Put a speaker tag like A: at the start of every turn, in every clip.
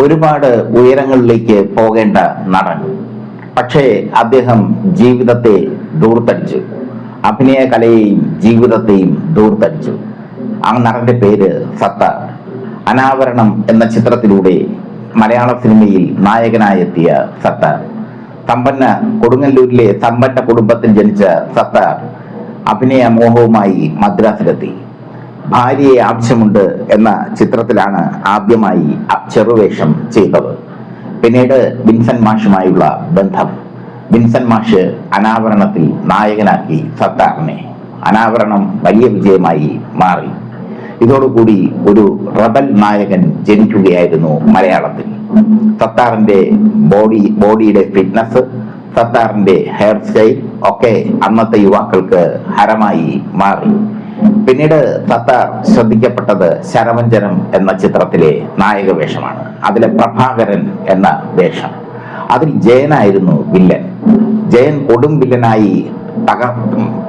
A: ഒരുപാട് ഉയരങ്ങളിലേക്ക് പോകേണ്ട നടൻ. പക്ഷേ അദ്ദേഹം ജീവിതത്തെ ദൂർത്തടിച്ചു. അഭിനയ കലയെയും ജീവിതത്തെയും ദൂർത്തടിച്ചു. ആ നടന്റെ പേര് സത്താർ. അനാവരണം എന്ന ചിത്രത്തിലൂടെ മലയാള സിനിമയിൽ നായകനായെത്തിയ സത്താർ. സമ്പന്ന കൊടുങ്ങല്ലൂരിലെ സമ്പന്ന കുടുംബത്തിൽ ജനിച്ച സത്താർ അഭിനയ മോഹവുമായി മദ്രാസിലെത്തി. ഭാര്യയെ ആവശ്യമുണ്ട് എന്ന ചിത്രത്തിലാണ് ആദ്യമായി ചെറുവേഷം ചെയ്തത്. പിന്നീട് വിൻസൻ മാഷുമായുള്ള ബന്ധം. വിൻസൻ മാഷ് അനാവരണത്തിൽ നായകനാക്കി സത്താറിനെ അനാവരണം വലിയ വിജയമായി മാറി. ഇതോടുകൂടി ഒരു റബൽ നായകൻ ജനിക്കുകയായിരുന്നു മലയാളത്തിൽ. സത്താറിന്റെ ബോഡി ബോഡിയുടെ ഫിറ്റ്നസ് സത്താറിന്റെ ഹെയർ സ്റ്റൈൽ ഒക്കെ അന്നത്തെ യുവാക്കൾക്ക് ഹരമായി മാറി. പിന്നീട് തത്ത ശ്രദ്ധിക്കപ്പെട്ടത് ശരവഞ്ചനം എന്ന ചിത്രത്തിലെ നായക വേഷമാണ്. അതിലെ പ്രഭാകരൻ എന്ന വേഷം. അതിൽ ജയനായിരുന്നു വില്ലൻ. ജയൻ കൊടും വില്ലനായി തകർ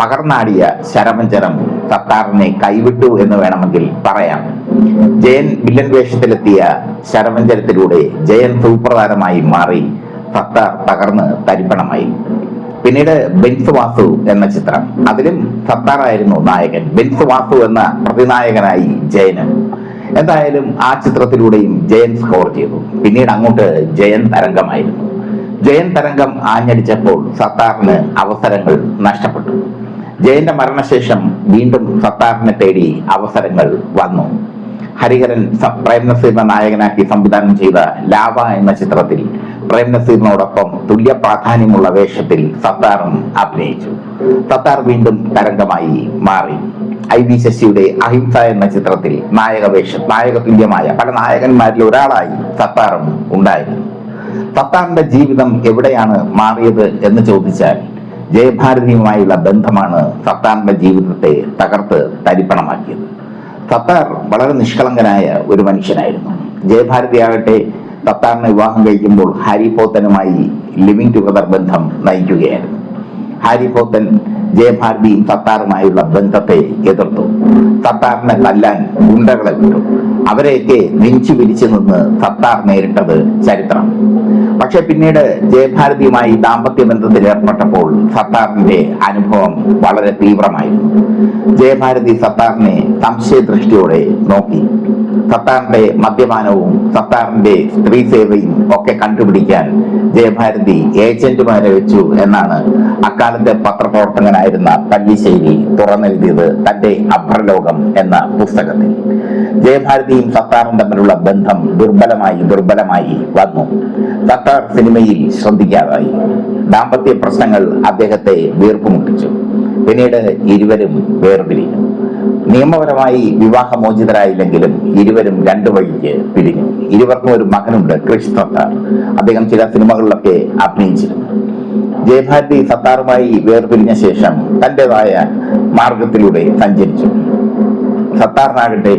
A: പകർന്നാടിയ ശരവഞ്ചനം സത്താറിനെ കൈവിട്ടു എന്ന് വേണമെങ്കിൽ പറയാം. ജയൻ വില്ലൻ വേഷത്തിലെത്തിയ ശരവഞ്ചനത്തിലൂടെ ജയൻ സുപ്രധാനമായി മാറി സത്താർ തകർന്ന് തരിപ്പണമായി. പിന്നീട് ബെൻസ് വാസു എന്ന ചിത്രം. അതിലും സത്താറായിരുന്നു നായകൻ. ബെൻസ് വാസു എന്ന പ്രതിനായകനായി ജയനും എന്തായാലും ആ ചിത്രത്തിലൂടെയും ജയൻ സ്കോർ ചെയ്തു. പിന്നീട് അങ്ങോട്ട് ജയൻ തരംഗമായിരുന്നു. ജയൻ തരംഗം ആഞ്ഞടിച്ചപ്പോൾ സത്താറിന് അവസരങ്ങൾ നഷ്ടപ്പെട്ടു. ജയന്റെ മരണശേഷം വീണ്ടും സത്താറിനെ തേടി അവസരങ്ങൾ വന്നു. ഹരിഹരൻ പ്രേം നസീറിനെ നായകനാക്കി സംവിധാനം ചെയ്ത ലാവ എന്ന ചിത്രത്തിൽ പ്രേം നസീറിനോടൊപ്പം തുല്യ പ്രാധാന്യമുള്ള വേഷത്തിൽ സത്താറും അഭിനയിച്ചു. സത്താർ വീണ്ടും തരംഗമായി മാറി. ഐ വി ശശിയുടെ അഹിംസ എന്ന ചിത്രത്തിൽ നായക വേഷം നായക തുല്യമായ പല നായകന്മാരിൽ ഒരാളായി സത്താറും ഉണ്ടായിരുന്നു സത്താറിന്റെ ജീവിതം എവിടെയാണ് മാറിയത് എന്ന് ചോദിച്ചാൽ ജയഭാരതിയുമായുള്ള ബന്ധമാണ് സത്താറിന്റെ ജീവിതത്തെ തകർത്ത് തരിപ്പണമാക്കിയത്. സത്താർ വളരെ നിഷ്കളങ്കനായ ഒരു മനുഷ്യനായിരുന്നു. ജയഭാരതി ആകട്ടെ തത്താറിനെ വിവാഹം കഴിക്കുമ്പോൾ ഹാരി പോത്തനുമായി ലിവിംഗ് ടുഗദർ ബന്ധം നയിക്കുകയായിരുന്നു. ഹാരി പോത്തൻ ജയഭാരതിയും തത്താറുമായുള്ള ബന്ധത്തെ എതിർത്തു. തത്താറിനെ തല്ലാൻ ഗുണ്ടകളെ വിട്ടു. അവരെയൊക്കെ നെഞ്ചു വിരിച്ചു നിന്ന് തത്താർ നേരിട്ടത് ചരിത്രം. പക്ഷെ പിന്നീട് ജയഭാരതിയുമായി ദാമ്പത്യ ബന്ധത്തിൽ ഏർപ്പെട്ടപ്പോൾ സത്താറിന്റെ അനുഭവം വളരെ തീവ്രമായിരുന്നു. ജയഭാരതി സത്താറിനെ സംശയദൃഷ്ടിയോടെ നോക്കി. സത്താറിന്റെ മദ്യപാനവും സത്താറിന്റെ സ്ത്രീ സേവയും ഒക്കെ കണ്ടുപിടിക്കാൻ ജയഭാരതി ഏജന്റുമാരെ വെച്ചു എന്നാണ് അക്കാലത്തെ പത്രപ്രവർത്തകനായിരുന്ന പല്ലിശ്ശേരി തുറന്നെഴുതിയത് തന്റെ അഭ്രലോകം എന്ന പുസ്തകത്തിൽ. ജയഭാരതിയും സത്താറും തമ്മിലുള്ള ബന്ധം ദുർബലമായി ദുർബലമായി വന്നു. സത്താർ സിനിമയിൽ ശ്രദ്ധിക്കാതായി. ദാമ്പത്യ പ്രശ്നങ്ങൾ അദ്ദേഹത്തെ വീർപ്പുമുട്ടിച്ചു. പിന്നീട് ഇരുവരും വേർപിരിഞ്ഞു. നിയമപരമായി വിവാഹമോചിതരായില്ലെങ്കിലും ഇരുവരും രണ്ടു വഴിക്ക് പിരിഞ്ഞു. ഇരുവർക്കും ഒരു മകനുണ്ട് ക്രിഷ് സത്താർ. അദ്ദേഹം ചില സിനിമകളിലൊക്കെ അഭിനയിച്ചിരുന്നു. ജയഭാരതി സത്താറുമായി വേർപിരിഞ്ഞ ശേഷം തന്റെതായ മാർഗത്തിലൂടെ സഞ്ചരിച്ചു. സത്താറിനാകട്ടെ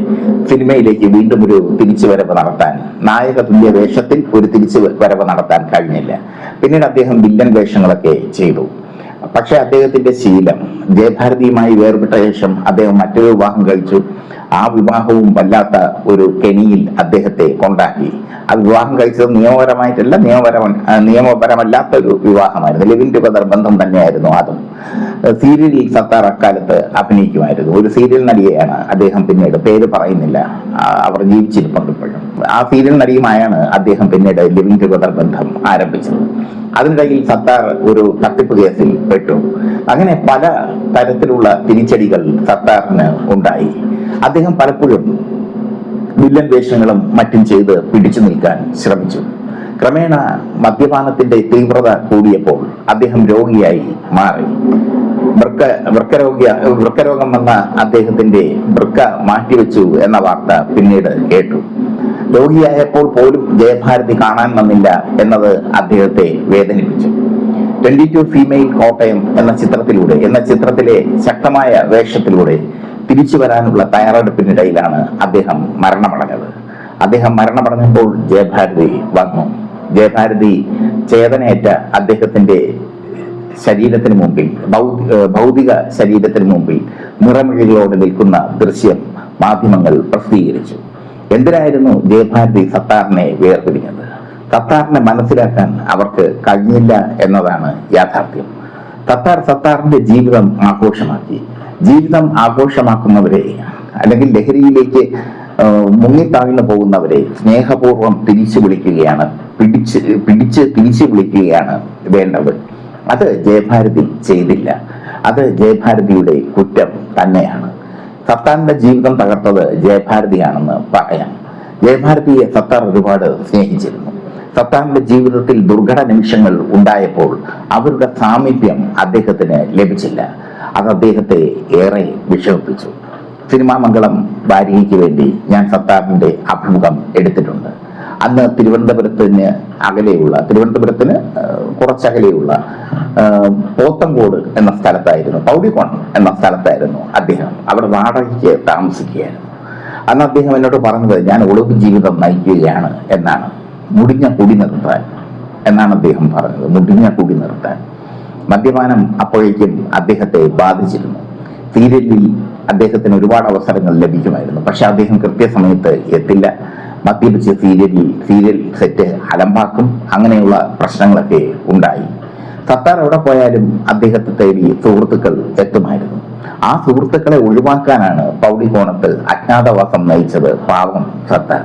A: സിനിമയിലേക്ക് വീണ്ടും ഒരു തിരിച്ചു തിരിച്ചുവരവ് നടത്താൻ. നായക തുല്യ വേഷത്തിൽ ഒരു തിരിച്ചു വരവ് നടത്താൻ കഴിഞ്ഞില്ല. പിന്നീട് അദ്ദേഹം വില്ലൻ വേഷങ്ങളൊക്കെ ചെയ്തു. പക്ഷെ അദ്ദേഹത്തിന്റെ ശീലം ജയഭാരതിയുമായി വേർപെട്ട ശേഷം അദ്ദേഹം മറ്റൊരു വിവാഹം കഴിച്ചു. ആ വിവാഹവും വല്ലാത്ത ഒരു കെണിയിൽ അദ്ദേഹത്തെ കൊണ്ടാക്കി. ആ വിവാഹം കഴിച്ചത് നിയമപരമായിട്ടല്ല നിയമപരം നിയമപരമല്ലാത്ത ഒരു വിവാഹമായിരുന്നു. ലിവിൻ ടുഗദർ ബന്ധം തന്നെയായിരുന്നു അതും. സീരിയലിൽ സത്താർ അക്കാലത്ത് അഭിനയിക്കുമായിരുന്നു. ഒരു സീരിയൽ നടിയെയാണ് അദ്ദേഹം പിന്നീട്. പേര് പറയുന്നില്ല. അവർ ജീവിച്ചിരിപ്പുണ്ട് ഇപ്പോഴും. ആ സീരിയൽ നടിയുമായാണ് അദ്ദേഹം പിന്നീട് ലിവിൻ ടുഗദർ ബന്ധം ആരംഭിച്ചത്. അതിനിടയിൽ സത്താർ ഒരു തട്ടിപ്പ് കേസിൽ പെട്ടു. അങ്ങനെ പല തരത്തിലുള്ള തിരിച്ചടികൾ സത്താറിന് ഉണ്ടായി. അദ്ദേഹം പലപ്പോഴും വില്ലൻ വേഷങ്ങളും മറ്റും ചെയ്ത് പിടിച്ചു നിൽക്കാൻ ശ്രമിച്ചു. ക്രമേണ മദ്യപാനത്തിന്റെ തീവ്രത കൂടിയപ്പോൾ അദ്ദേഹം രോഗിയായി മാറി. വൃക്ക വൃക്കരോഗ്യ വൃക്കരോഗം വന്ന അദ്ദേഹത്തിന്റെ വൃക്ക മാറ്റിവെച്ചു എന്ന വാർത്ത പിന്നീട് കേട്ടു. രോഗിയായപ്പോൾ പോലും ജയഭാരതി കാണാൻ വന്നില്ല എന്നത് അദ്ദേഹത്തെ വേദനിപ്പിച്ചു. ട്വന്റി ടു ഫീമെയിൽ കോട്ടയം എന്ന ചിത്രത്തിലൂടെ എന്ന ചിത്രത്തിലെ ശക്തമായ വേഷത്തിലൂടെ തിരിച്ചു വരാനുള്ള തയ്യാറെടുപ്പിനിടയിലാണ് അദ്ദേഹം മരണമടഞ്ഞത്. അദ്ദേഹം മരണമടഞ്ഞപ്പോൾ ജയഭാരതി വന്നു. ജയഭാരതി ചേതനയേറ്റ അദ്ദേഹത്തിന്റെ ശരീരത്തിന് മുമ്പിൽ ഭൗതിക ശരീരത്തിന് മുമ്പിൽ നിറമിഴികളോടെ നിൽക്കുന്ന ദൃശ്യം മാധ്യമങ്ങൾ പ്രസിദ്ധീകരിച്ചു. എന്തിനായിരുന്നു ജയഭാരതി സത്താറിനെ വേർപിരിഞ്ഞത്? സത്താറിനെ മനസ്സിലാക്കാൻ അവർക്ക് കഴിഞ്ഞില്ല എന്നതാണ് യാഥാർത്ഥ്യം. സത്താർ സത്താറിന്റെ ജീവിതം ആഘോഷമാക്കി. ജീവിതം ആഘോഷമാക്കുന്നവരെ അല്ലെങ്കിൽ ലഹരിയിലേക്ക് മുങ്ങി മുങ്ങിത്താഴ്ന്നു പോകുന്നവരെ സ്നേഹപൂർവം തിരിച്ചു വിളിക്കുകയാണ് പിടിച്ച് പിടിച്ച് തിരിച്ചു വിളിക്കുകയാണ് വേണ്ടത്. അത് ജയഭാരതി ചെയ്തില്ല. അത് ജയഭാരതിയുടെ കുറ്റം തന്നെയാണ്. സത്താറിന്റെ ജീവിതം തകർത്തത് ജയഭാരതിയാണെന്ന് പറയാം. ജയഭാരതിയെ സത്താർ ഒരുപാട് സ്നേഹിച്ചിരുന്നു. സത്താറിന്റെ ജീവിതത്തിൽ ദുർഘട നിമിഷങ്ങൾ ഉണ്ടായപ്പോൾ അവരുടെ സാമീപ്യം അദ്ദേഹത്തിന് ലഭിച്ചില്ല. അത് അദ്ദേഹത്തെ ഏറെ വിഷമിപ്പിച്ചു. സിനിമാ മംഗളം വാരികയ്ക്ക് വേണ്ടി ഞാൻ സത്താറിന്റെ അഭിമുഖം എടുത്തിട്ടുണ്ട്. അന്ന് തിരുവനന്തപുരത്തിന് അകലെയുള്ള തിരുവനന്തപുരത്തിന് കുറച്ചകലെയുള്ള പോത്തങ്കോട് എന്ന സ്ഥലത്തായിരുന്നു പൗഡിക്കോൺ എന്ന സ്ഥലത്തായിരുന്നു അദ്ദേഹം. അവിടെ വാടകയ്ക്ക് താമസിക്കുകയായിരുന്നു. അന്ന് അദ്ദേഹം എന്നോട് പറഞ്ഞത് ഞാൻ ഒളിവ് ജീവിതം നയിക്കുകയാണ് എന്നാണ്. മുടിഞ്ഞ കുടി നിർത്താൻ എന്നാണ് അദ്ദേഹം പറഞ്ഞത്. മുടിഞ്ഞ കുടി നിർത്താൻ. മദ്യപാനം അപ്പോഴേക്കും അദ്ദേഹത്തെ ബാധിച്ചിരുന്നു. തീരലിൽ അദ്ദേഹത്തിന് ഒരുപാട് അവസരങ്ങൾ ലഭിക്കുമായിരുന്നു. പക്ഷെ അദ്ദേഹം കൃത്യസമയത്ത് എത്തില്ല. മദ്യപിച്ച് സീരിയലിൽ സീരിയൽ സെറ്റ് അലമ്പാക്കും. അങ്ങനെയുള്ള പ്രശ്നങ്ങളൊക്കെ ഉണ്ടായി. സത്താർ എവിടെ പോയാലും അദ്ദേഹത്തെ തേടി സുഹൃത്തുക്കൾ എത്തുമായിരുന്നു. ആ സുഹൃത്തുക്കളെ ഒഴിവാക്കാനാണ് പൗളികോണത്ത് അജ്ഞാതവാസം നയിച്ചത് പാവം സത്താർ.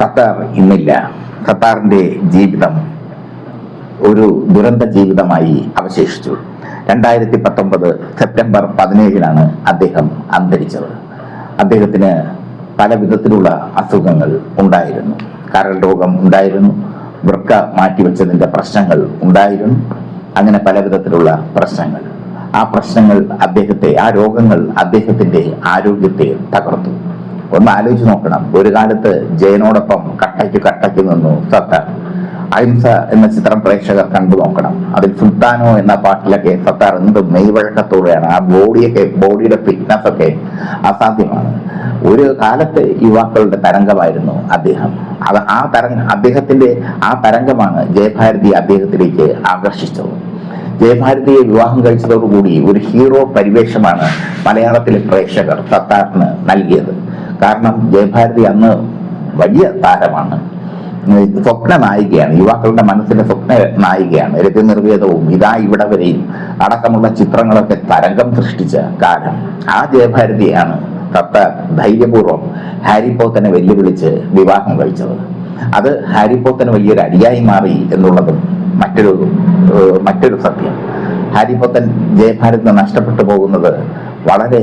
A: സത്താർ ഇന്നില്ല. സത്താറിന്റെ ജീവിതം ഒരു ദുരന്ത ജീവിതമായി അവശേഷിച്ചു. രണ്ടായിരത്തി പത്തൊമ്പത് സെപ്റ്റംബർ പതിനേഴിനാണ് അദ്ദേഹം അന്തരിച്ചത്. അദ്ദേഹത്തിന് പല വിധത്തിലുള്ള അസുഖങ്ങൾ ഉണ്ടായിരുന്നു. കരൾ രോഗം ഉണ്ടായിരുന്നു. വൃക്ക മാറ്റിവെച്ചതിന്റെ പ്രശ്നങ്ങൾ ഉണ്ടായിരുന്നു. അങ്ങനെ പല വിധത്തിലുള്ള പ്രശ്നങ്ങൾ. ആ പ്രശ്നങ്ങൾ അദ്ദേഹത്തെ ആ രോഗങ്ങൾ അദ്ദേഹത്തിന്റെ ആരോഗ്യത്തെ തകർത്തു. ഒന്ന് ആലോചിച്ച് നോക്കണം. ഒരു കാലത്ത് ജയനോടൊപ്പം കട്ടയ്ക്ക് കട്ടയ്ക്ക് നിന്നു സത്താർ അഹിംസ എന്ന ചിത്രം പ്രേക്ഷകർ കണ്ടു നോക്കണം. അതിൽ സുൽത്താനോ എന്ന പാട്ടിലൊക്കെ സത്താർ എന്ത് മെയ്വഴക്കത്തോടെയാണ് ആ ബോഡിയൊക്കെ ബോഡിയുടെ ഫിറ്റ്നസ് ഒക്കെ അസാധ്യമാണ്. ഒരു കാലത്ത് യുവാക്കളുടെ തരംഗമായിരുന്നു അദ്ദേഹം. അത് ആ തരംഗ അദ്ദേഹത്തിന്റെ ആ തരംഗമാണ് ജയഭാരതി അദ്ദേഹത്തിലേക്ക് ആകർഷിച്ചത്. ജയഭാരതിയെ വിവാഹം കഴിച്ചതോടുകൂടി ഒരു ഹീറോ പരിവേഷമാണ് മലയാളത്തിലെ പ്രേക്ഷകർ സത്താറിന് നൽകിയത്. കാരണം ജയഭാരതി അന്ന് വലിയ താരമാണ്. സ്വപ്ന നായികയാണ് യുവാക്കളുടെ മനസ്സിലെ സ്വപ്ന നായികയാണ് രതി നിർവേദവും ഇതാ ഇവിടെ വരെയും അടക്കമുള്ള ചിത്രങ്ങളൊക്കെ തരംഗം സൃഷ്ടിച്ച കാലം ആ ജയഭാരതിയാണ് തത്ത ധൈര്യപൂർവം ഹാരി പോത്തനെ വെല്ലുവിളിച്ച് വിവാഹം കഴിച്ചത്. അത് ഹാരി പോത്തന് വലിയൊരു അടിയായി മാറി എന്നുള്ളതും മറ്റൊരു മറ്റൊരു സത്യം. ഹാരി പോത്തൻ ജയഭാരതിന് നഷ്ടപ്പെട്ടു പോകുന്നത് വളരെ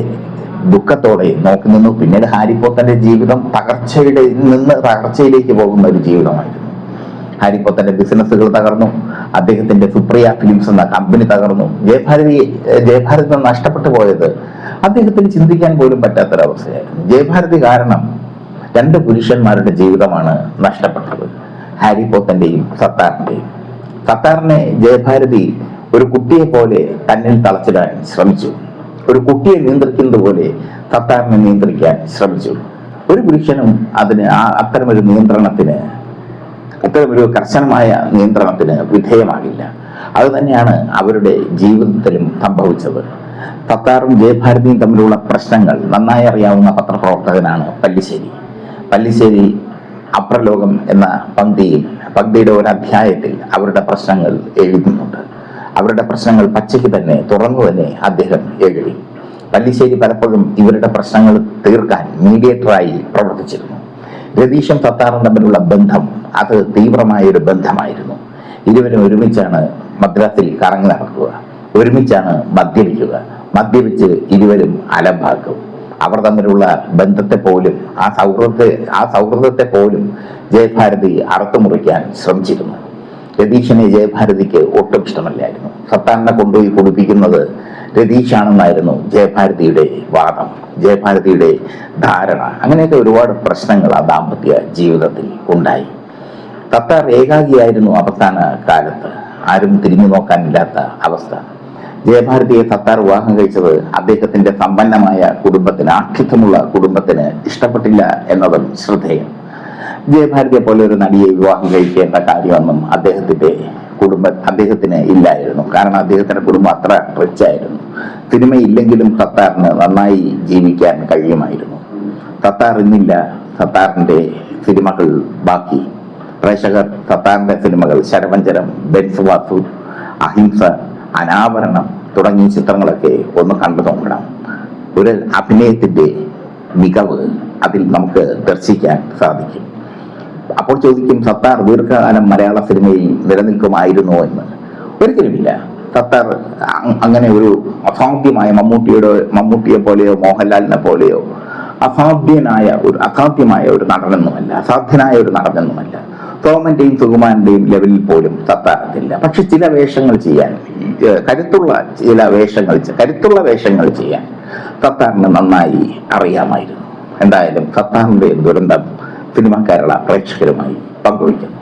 A: ദുഃഖത്തോടെ നോക്കി നിന്നു. പിന്നീട് ഹാരി ജീവിതം തകർച്ചയുടെ നിന്ന് തകർച്ചയിലേക്ക് പോകുന്ന ഒരു ജീവിതമായിരുന്നു. ഹാരി ബിസിനസ്സുകൾ തകർന്നു. അദ്ദേഹത്തിന്റെ സുപ്രിയ ഫിലിംസ് എന്ന കമ്പനി തകർന്നു. ജയഭാരതി ജയഭാരതി നഷ്ടപ്പെട്ടു പോയത് അദ്ദേഹത്തിന് ചിന്തിക്കാൻ പോലും പറ്റാത്തൊരവസ്ഥയായിരുന്നു. ജയഭാരതി കാരണം രണ്ട് പുരുഷന്മാരുടെ ജീവിതമാണ് നഷ്ടപ്പെട്ടത്. ഹാരി പോത്തന്റെയും സത്താറിന്റെയും. സത്താറിനെ ജയഭാരതി ഒരു കുട്ടിയെ പോലെ തന്നിൽ തളച്ചിടാൻ ശ്രമിച്ചു. ഒരു കുട്ടിയെ നിയന്ത്രിക്കുന്നത് പോലെ തത്താറിനെ നിയന്ത്രിക്കാൻ ശ്രമിച്ചു. ഒരു പുരുഷനും അതിന് ആ അത്തരമൊരു നിയന്ത്രണത്തിന് അത്തരമൊരു കർശനമായ നിയന്ത്രണത്തിന് വിധേയമാകില്ല. അത് തന്നെയാണ് അവരുടെ ജീവിതത്തിലും സംഭവിച്ചത്. തത്താറും ജയഭാരതിയും തമ്മിലുള്ള പ്രശ്നങ്ങൾ നന്നായി അറിയാവുന്ന പത്രപ്രവർത്തകനാണ് പല്ലിശ്ശേരി. പല്ലിശ്ശേരി അപ്രലോകം എന്ന പങ്ക്തിയിൽ പങ്ക്തിയുടെ ഒരു അധ്യായത്തിൽ അവരുടെ പ്രശ്നങ്ങൾ എഴുതുന്നുണ്ട്. അവരുടെ പ്രശ്നങ്ങൾ പച്ചയ്ക്ക് തന്നെ തുറന്നു തന്നെ അദ്ദേഹം എഴുതി. പല്ലിശ്ശേരി പലപ്പോഴും ഇവരുടെ പ്രശ്നങ്ങൾ തീർക്കാൻ മീഡിയേറ്ററായി പ്രവർത്തിച്ചിരുന്നു. രതീഷും സത്താറും തമ്മിലുള്ള ബന്ധം അത് തീവ്രമായ ഒരു ബന്ധമായിരുന്നു. ഇരുവരും ഒരുമിച്ചാണ് മദ്രാസിൽ കറങ്ങി നടക്കുക. ഒരുമിച്ചാണ് മദ്യപിക്കുക. മദ്യപിച്ച് ഇരുവരും അലമ്പാക്കും. അവർ തമ്മിലുള്ള ബന്ധത്തെ പോലും ആ സൗഹൃദത്തെ ആ സൗഹൃദത്തെ പോലും ജയഭാരതി അറുത്തുമുറിക്കാൻ ശ്രമിച്ചിരുന്നു. രതീഷിനെ ജയഭാരതിക്ക് ഒട്ടും ഇഷ്ടമല്ലായിരുന്നു സത്താറിനെ കൊണ്ടുപോയി കുടിപ്പിക്കുന്നത് രതീഷാണെന്നായിരുന്നു ജയഭാരതിയുടെ വാദം ജയഭാരതിയുടെ ധാരണ. അങ്ങനെയൊക്കെ ഒരുപാട് പ്രശ്നങ്ങൾ ആ ദാമ്പത്യ ജീവിതത്തിൽ ഉണ്ടായി. സത്താർ ഏകാഗിയായിരുന്നു അവസാന കാലത്ത്. ആരും തിരിഞ്ഞു നോക്കാനില്ലാത്ത അവസ്ഥ. ജയഭാരതിയെ സത്താർ വിവാഹം കഴിച്ചത് അദ്ദേഹത്തിന്റെ സമ്പന്നമായ കുടുംബത്തിന് ആഠ്യത്വമുള്ള കുടുംബത്തിന് ഇഷ്ടപ്പെട്ടില്ല എന്നതും ശ്രദ്ധേയം. ജയഭാരതിയെ പോലെ ഒരു നടിയെ വിവാഹം കഴിക്കേണ്ട കാര്യമൊന്നും അദ്ദേഹത്തിന്റെ കുടുംബ അദ്ദേഹത്തിന് ഇല്ലായിരുന്നു. കാരണം അദ്ദേഹത്തിന്റെ കുടുംബം അത്ര റിച്ച് ആയിരുന്നു. സിനിമയില്ലെങ്കിലും സത്താറിന് നന്നായി ജീവിക്കാൻ കഴിയുമായിരുന്നു. സത്താർ ഇന്നില്ല. സത്താറിന്റെ സിനിമകൾ ബാക്കി. പ്രേക്ഷകർ സത്താറിന്റെ സിനിമകൾ ശരവഞ്ചരം ബെൻസ് വാസു അഹിംസ അനാവരണം തുടങ്ങിയ ചിത്രങ്ങളൊക്കെ ഒന്ന് കണ്ടു നോക്കണം. ഒരു അഭിനയത്തിന്റെ മികവ് അതിൽ നമുക്ക് ദർശിക്കാൻ സാധിക്കും. അപ്പോൾ ചോദിക്കും സത്താർ ദീർഘകാലം മലയാള സിനിമയിൽ നിലനിൽക്കുമായിരുന്നോ എന്ന്. ഒരിക്കലുമില്ല. സത്താർ അങ്ങനെ ഒരു അസാധ്യമായ മമ്മൂട്ടിയുടെ മമ്മൂട്ടിയെ പോലെയോ മോഹൻലാലിനെ പോലെയോ അസാധ്യനായ ഒരു അസാധ്യമായ ഒരു നടനൊന്നുമല്ല അസാധ്യനായ ഒരു നടനൊന്നുമല്ല. സോമന്റെയും സുകുമാരന്റെയും ലെവലിൽ പോലും സത്താറത്തില്ല പക്ഷെ ചില വേഷങ്ങൾ ചെയ്യാൻ കരുത്തുള്ള ചില വേഷങ്ങൾ കരുത്തുള്ള വേഷങ്ങൾ ചെയ്യാൻ സത്താറിന് നന്നായി അറിയാമായിരുന്നു. എന്തായാലും സത്താറിന്റെ ദുരന്തം സിനിമ കേരള പ്രേക്ഷകരുമായി പങ്കുവയ്ക്കുന്നു.